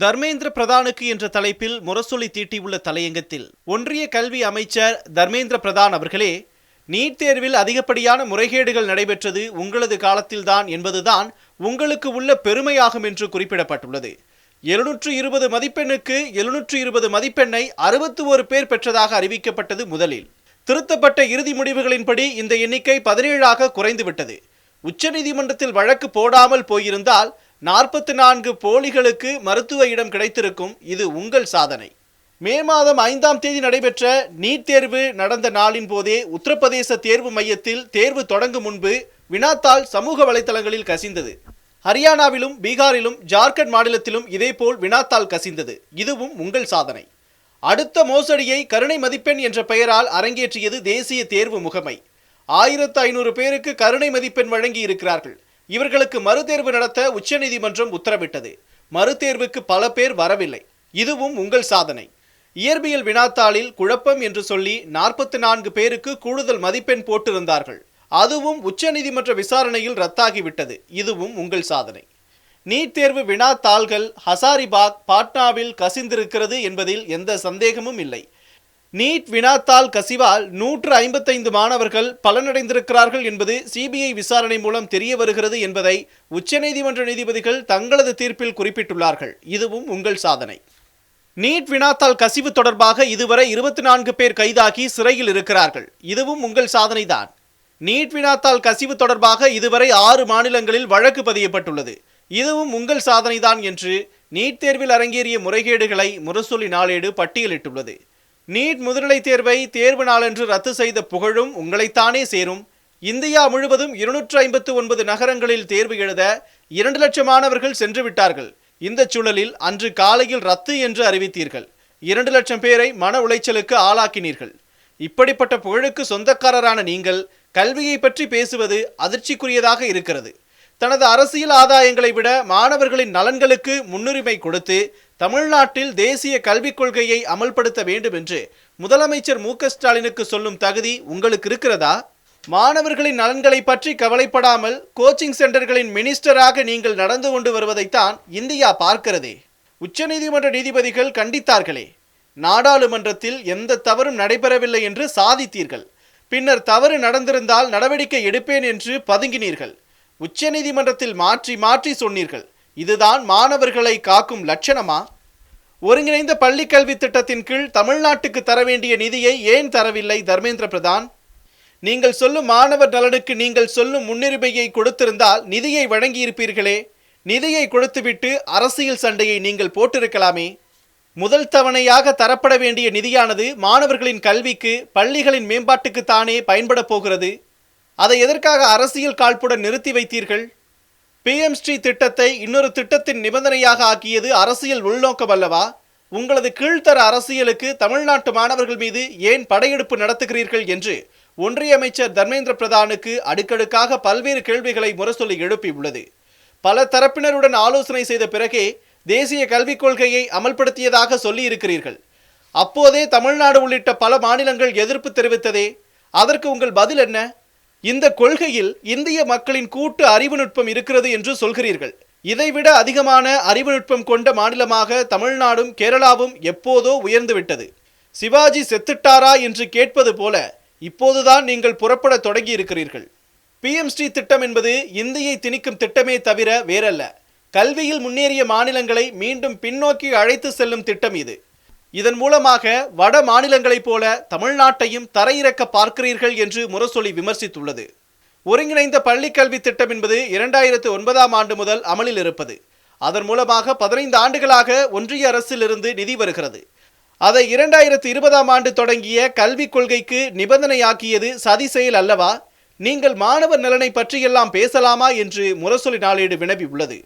தர்மேந்திர பிரதானுக்கு என்ற தலைப்பில் முரசொலி தீட்டியுள்ள தலையங்கத்தில் ஒன்றிய கல்வி அமைச்சர் தர்மேந்திர பிரதான் அவர்களே நீட் தேர்வில் அதிகப்படியான முறைகேடுகள் நடைபெற்றது உங்களது காலத்தில்தான் என்பதுதான் உங்களுக்கு உள்ள பெருமையாகும் என்று குறிப்பிடப்பட்டுள்ளது. எழுநூற்று இருபது மதிப்பெண்ணுக்கு எழுநூற்று இருபது மதிப்பெண்ணை அறுபத்து ஒரு பேர் பெற்றதாக அறிவிக்கப்பட்டது முதலில். திருத்தப்பட்ட இறுதி முடிவுகளின்படி இந்த எண்ணிக்கை பதினேழாக குறைந்துவிட்டது. உச்சநீதிமன்றத்தில் வழக்கு போடாமல் போயிருந்தால் நாற்பத்தி நான்கு போலிகளுக்கு மருத்துவ இடம் கிடைத்திருக்கும் இது உங்கள் சாதனை. மே மாதம் ஐந்தாம் தேதி நடைபெற்ற நீட் தேர்வு நடந்த நாளின் போதே உத்தரப்பிரதேச தேர்வு மையத்தில் தேர்வு தொடங்கும் முன்பு வினாத்தாள் சமூக வலைதளங்களில் கசிந்தது. ஹரியானாவிலும் பீகாரிலும் ஜார்க்கண்ட் மாநிலத்திலும் இதேபோல் வினாத்தாள் கசிந்தது. இதுவும் உங்கள் சாதனை. அடுத்த மோசடியை கருணை மதிப்பெண் என்ற பெயரால் அரங்கேற்றியது தேசிய தேர்வு முகமை. ஆயிரத்து ஐநூறு பேருக்கு கருணை மதிப்பெண் வழங்கி இருக்கிறார்கள் இவர்களுக்கு மறுதேர்வு நடத்த உச்சநீதிமன்றம் உத்தரவிட்டது. மறுதேர்வுக்கு பல பேர் வரவில்லை. இதுவும் உங்கள் சாதனை. இயற்பியல் வினாத்தாளில் குழப்பம் என்று சொல்லி நாற்பத்தி நான்கு பேருக்கு கூடுதல் மதிப்பெண் போட்டிருந்தார்கள். அதுவும் உச்சநீதிமன்ற விசாரணையில் ரத்தாகிவிட்டது. இதுவும் உங்கள் சாதனை. நீட் தேர்வு வினாத்தாள்கள் ஹசாரிபாக் பாட்னாவில் கசிந்திருக்கிறது என்பதில் எந்த சந்தேகமும் இல்லை. நீட் வினாத்தாள் கசிவால் நூற்று ஐம்பத்தைந்து மாணவர்கள் பலனடைந்திருக்கிறார்கள் என்பது சிபிஐ விசாரணை மூலம் தெரிய வருகிறது என்பதை உச்சநீதிமன்ற நீதிபதிகள் தங்களது தீர்ப்பில் குறிப்பிட்டுள்ளார்கள். இதுவும் உங்கள் சாதனை. நீட் வினாத்தாள் கசிவு தொடர்பாக இதுவரை இருபத்தி நான்கு பேர் கைதாகி சிறையில் இருக்கிறார்கள். இதுவும் உங்கள் சாதனைதான். நீட் வினாத்தாள் கசிவு தொடர்பாக இதுவரை ஆறு மாநிலங்களில் வழக்கு பதியப்பட்டுள்ளது. இதுவும் உங்கள் சாதனைதான் என்று நீட் தேர்வில் அரங்கேறிய முறைகேடுகளை முரசொலி நாளேடு பட்டியலிட்டுள்ளது. நீட் முதுநிலை தேர்வை தேர்வு நாளன்று ரத்து செய்த புகழும் உங்களைத்தானே சேரும். இந்தியா முழுவதும் இருநூற்று ஐம்பத்து ஒன்பது நகரங்களில் தேர்வு எழுத இரண்டு லட்சம் மாணவர்கள் சென்று விட்டார்கள். இந்த சூழலில் அன்று காலையில் ரத்து என்று அறிவித்தீர்கள். இரண்டு லட்சம் பேரை மன உளைச்சலுக்கு ஆளாக்கினீர்கள். இப்படிப்பட்ட புகழுக்கு சொந்தக்காரரான நீங்கள் கல்வியை பற்றி பேசுவது அதிர்ச்சிக்குரியதாக இருக்கிறது. தனது அரசியல் ஆதாயங்களை விட மாணவர்களின் நலன்களுக்கு முன்னுரிமை கொடுத்து தமிழ்நாட்டில் தேசிய கல்விக் கொள்கையை அமல்படுத்த வேண்டும் என்று முதலமைச்சர் மு ஸ்டாலினுக்கு சொல்லும் தகுதி உங்களுக்கு இருக்கிறதா? மாணவர்களின் நலன்களை பற்றி கவலைப்படாமல் கோச்சிங் சென்டர்களின் மினிஸ்டராக நீங்கள் நடந்து கொண்டு வருவதைத்தான் இந்தியா பார்க்கிறதே. உச்சநீதிமன்ற நீதிபதிகள் கண்டித்தார்களே நாடாளுமன்றத்தில் எந்த தவறும் நடைபெறவில்லை என்று சாதித்தீர்கள். பின்னர் தவறு நடந்திருந்தால் நடவடிக்கை எடுப்பேன் என்று பதுங்கினீர்கள். உச்சநீதிமன்றத்தில் மாற்றி மாற்றி சொன்னீர்கள். இதுதான் மாணவர்களை காக்கும் லட்சணமா? ஒருங்கிணைந்த பள்ளி கல்வி திட்டத்தின் கீழ் தமிழ்நாட்டுக்கு தர வேண்டிய நிதியை ஏன் தரவில்லை தர்மேந்திர பிரதான்? நீங்கள் சொல்லும் மாணவர் நலனுக்கு நீங்கள் சொல்லும் முன்னுரிமையை கொடுத்திருந்தால் நிதியை வழங்கியிருப்பீர்களே. நிதியை கொடுத்துவிட்டு அரசியல் சண்டையை நீங்கள் போட்டிருக்கலாமே. முதல் தவணையாக தரப்பட வேண்டிய நிதியானது மாணவர்களின் கல்விக்கு பள்ளிகளின் மேம்பாட்டுக்கு தானே பயன்பட போகிறது. அதை எதற்காக அரசியல் காழ்ப்புடன் நிறுத்தி வைத்தீர்கள்? பிஎம் ஸ்ரீ திட்டத்தை இன்னொரு திட்டத்தின் நிபந்தனையாக ஆக்கியது அரசியல் உள்நோக்கம் அல்லவா? உங்களது கீழ்த்தர அரசியலுக்கு தமிழ்நாட்டு மாணவர்கள் மீது ஏன் படையெடுப்பு நடத்துகிறீர்கள் என்று ஒன்றிய அமைச்சர் தர்மேந்திர பிரதானுக்கு அடுக்கடுக்காக பல்வேறு கேள்விகளை முரசொலி எழுப்பியுள்ளது. பல தரப்பினருடன் ஆலோசனை செய்த பிறகே தேசிய கல்விக் கொள்கையை அமல்படுத்தியதாக சொல்லியிருக்கிறீர்கள். அப்போதே தமிழ்நாடு உள்ளிட்ட பல மாநிலங்கள் எதிர்ப்பு தெரிவித்ததே. அதற்கு உங்கள் பதில் என்ன? இந்த கொள்கையில் இந்திய மக்களின் கூட்டு அறிவு நுட்பம் இருக்கிறது என்று சொல்கிறீர்கள். இதைவிட அதிகமான அறிவு நுட்பம் கொண்ட மாநிலமாக தமிழ்நாடும் கேரளாவும் எப்போதோ உயர்ந்துவிட்டது. சிவாஜி செத்துட்டாரா என்று கேட்பது போல இப்போதுதான் நீங்கள் புறப்பட தொடங்கி இருக்கிறீர்கள் பிஎம்ஸ்டி திட்டம் என்பது இந்தியை திணிக்கும் திட்டமே தவிர வேறல்ல. கல்வியில் முன்னேறிய மாநிலங்களை மீண்டும் பின்னோக்கி அழைத்து செல்லும் திட்டம் இது. இதன் மூலமாக வட மாநிலங்களைப் போல தமிழ்நாட்டையும் தரையிறக்க பார்க்கிறீர்கள் என்று முரசொலி விமர்சித்துள்ளது. ஒருங்கிணைந்த பள்ளிக்கல்வி திட்டம் என்பது இரண்டாயிரத்து ஒன்பதாம் ஆண்டு முதல் அமலில் இருப்பது. அதன் மூலமாக பதினைந்து ஆண்டுகளாக ஒன்றிய அரசிலிருந்து நிதி வருகிறது. அதை இரண்டாயிரத்து இருபதாம் ஆண்டு தொடங்கிய கல்விக் கொள்கைக்கு நிபந்தனையாக்கியது சதி செயல் அல்லவா? நீங்கள் மாணவர் நலனை பற்றியெல்லாம் பேசலாமா என்று முரசொலி நாளேடு வினவி உள்ளது